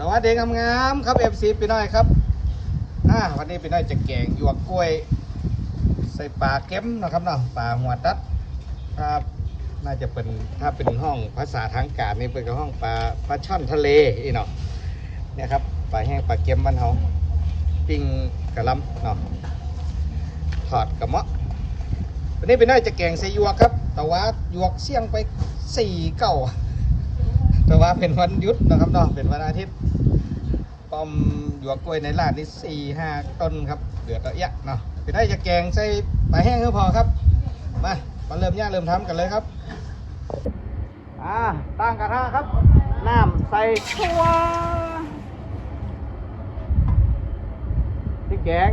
สวัสดีงามๆครับเอฟซีพี่น้อยครับอ่าวันนี้พี่น้อยจะแกงหยวกกล้วย ใส่ปลาเก็มนะครับเนาะปลาหัวตัดครับน่าจะเป็นถ้าเป็นห้องภาษาทางการนี่เป็นห้องปลาปลาช่อนทะเลอีเนาะเนี่ยครับปลาแห้งปลาเก็มบ้านเฮาปิ้งกระลำเนาะทอดกระเมาะวันนี้พี่น้อยจะแกงใส่หยวกครับ แต่ว่าหยวกเสี่ยงไปสี่เก้า แต่ว่าเป็นวันหยุดนะครับเนาะเป็นวันอาทิตย์ปอมหยวกกล้วยในร้านนี่สี่ห้าต้นครับเดือดละเอียดเนาะไปได้จะแกงใส่ปลาแห้งก็พอครับมามาเริ่มย่างเริ่มทำกันเลยครับอ่าตั้งกระทะครับน้ำใส่ตัวพริกแกง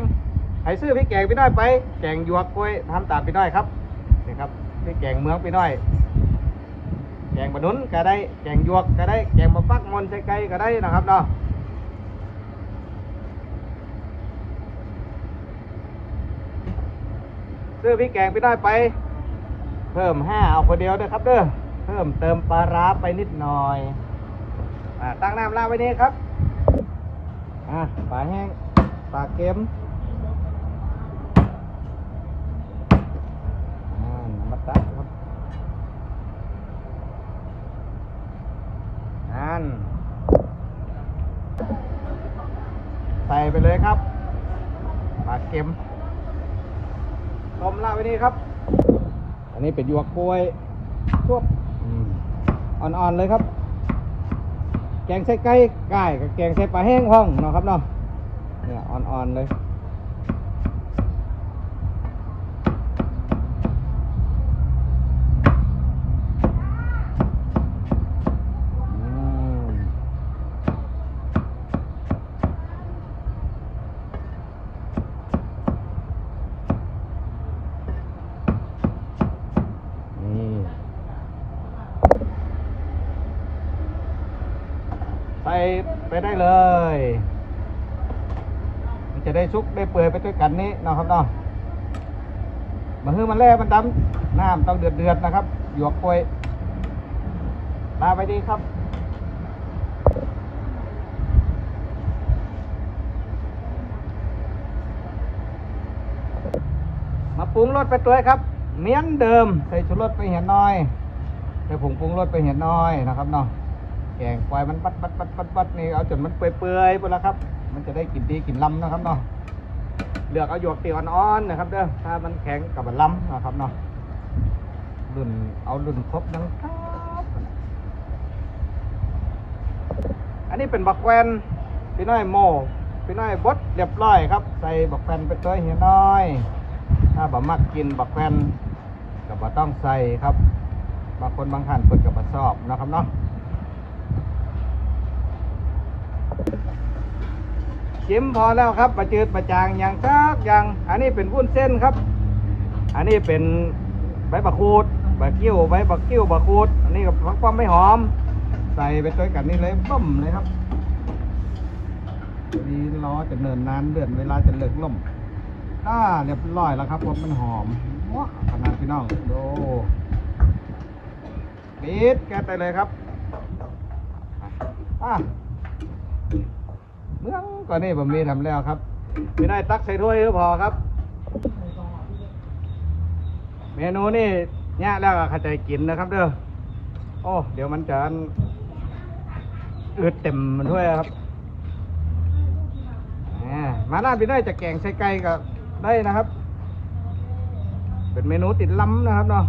ให้ซื้อพริกแกงพี่น้อยไป แกงหยวกกล้วยทำตามพี่น้อยครับนี่ครับพริกแกงเมืองพี่น้อย แกงบะนุนก็ได้ แกงยวกก็ได้ แกงบะฟักมอนใส่ไก่ก็ได้นะครับเนาะซื้อพริกแกงไปได้ไป เพิ่มห้าเอาคนเดียวนะครับเด้อ เพิ่มเติมปลาร้าไปนิดหน่อยอ่าตั้งน้ำลาไว้นี่ครับ อ่าปลาแห้งปลาเค็มอ่าน้ำมันตัดครับ นั่นใส่ไปเลยครับปลาเค็มต้มลาไว้นี่ครับ อันนี้เป็นหยวกกล้วยชวบอืมอ่อนๆเลยครับ แกงใส่ไก่ไก่กับแกงใส่ปลาแห้งห้องเนาะครับเนาะเนี่ยอ่อนๆเลย อืมนี่ใส่ ไปได้เลย มันจะได้ซุกได้เปื่อยไปด้วยกันนี้นะครับเนาะมาฮือมันแล่มันดำน้ำต้องเดือดเดือดนะครับหยวกกล้วยลาไปดีครับมาปรุงรสไปตัวครับ เมือนเดิม ใส่ชูรสไปเห็นน้อยใส่ผงปรุงรสไปเห็นน้อยนะครับเนาะ แกงปล่อยมันปัดปัดปัดปัดปัดนี่เอาจนมันเปื่อยๆไปแล้วครับ มันจะได้กลิ่นดีกลิ่นลำนะครับเนาะเลือกเอาหยวกตีอ่อนๆนะครับเด้อถ้ามันแข็งกับมันลำนะครับเนาะรุ่นเอารุ่นครบนะครับ อันนี้เป็นบักแวนพี่น้อยโมพี่น้อยบดเรียบร้อยครับ ใส่บักแวนไปตัวเหียน้อย ถ้าบ่มักกินบักแวนก็บ่ต้องใส่ครับ บางคนบางท่านเปิดกับบ่ชอบนะครับเนาะ ชิมพอแล้วครับประจืดประจางอย่างซักอย่างอันนี้เป็นวุ้นเส้นครับ อันนี้เป็นใบบักคูดใบกิ้วใบบักกิ้วบักคูดอันนี้กับผักความไม่หอม ใส่ไปด้วยกันนี่เลยบ่มเลยครับนี่ล้อจะเนินนานเดือนเวลาจะเลิกล่มอ่าเรียบร้อยแล้วครับผมมันหอมว้าขนาดพี่น้องดูปิดแก๊สไปเลยครับอะ เมื่องก่อนนี้ผมมีทำแล้วครับพี่ได้ตักใส่ถ้วยก็พอครับ เมนูนี่เนี่ยแล้วก็เข้าใจกินนะครับ เด้อโอ้เดี๋ยวมันจะอืดเต็มมันด้วยครับมมาหน้าพี่ได้จะแกงใส่ไก่ก็ได้นะครับ เป็นเมนูติดล้ำนะครับเนาะ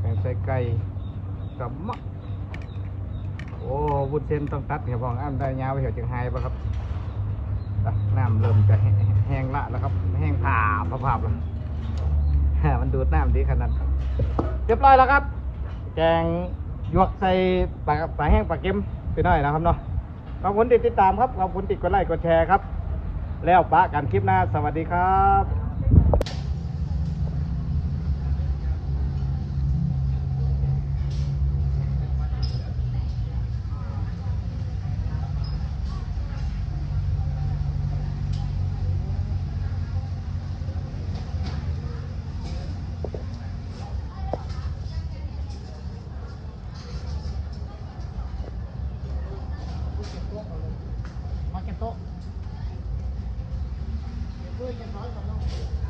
แกงใส่ไก่กับมะ โอ้วุ้นเส้นต้องตัดเหี่ยวพองอ้าได้ยาวไปเหี่ยวจังไห้ปะครับน้ำเริ่มจะแห้งละแล้วครับ แห้งผ่าผ่าบๆแล้วมันดูดน้ำดีขนาดเรียบร้อยแล้วครับ แกงหยวกใส่ปลาปลาแห้งปลาเค็มไปหน่อยนะครับเนาะขอบคุณที่ติดตามครับขอบคุณที่กดไลค์กดแชร์ครับ แล้วปะกันคลิปหน้าสวัสดีครับ โต๊ะเดี๋ยวเ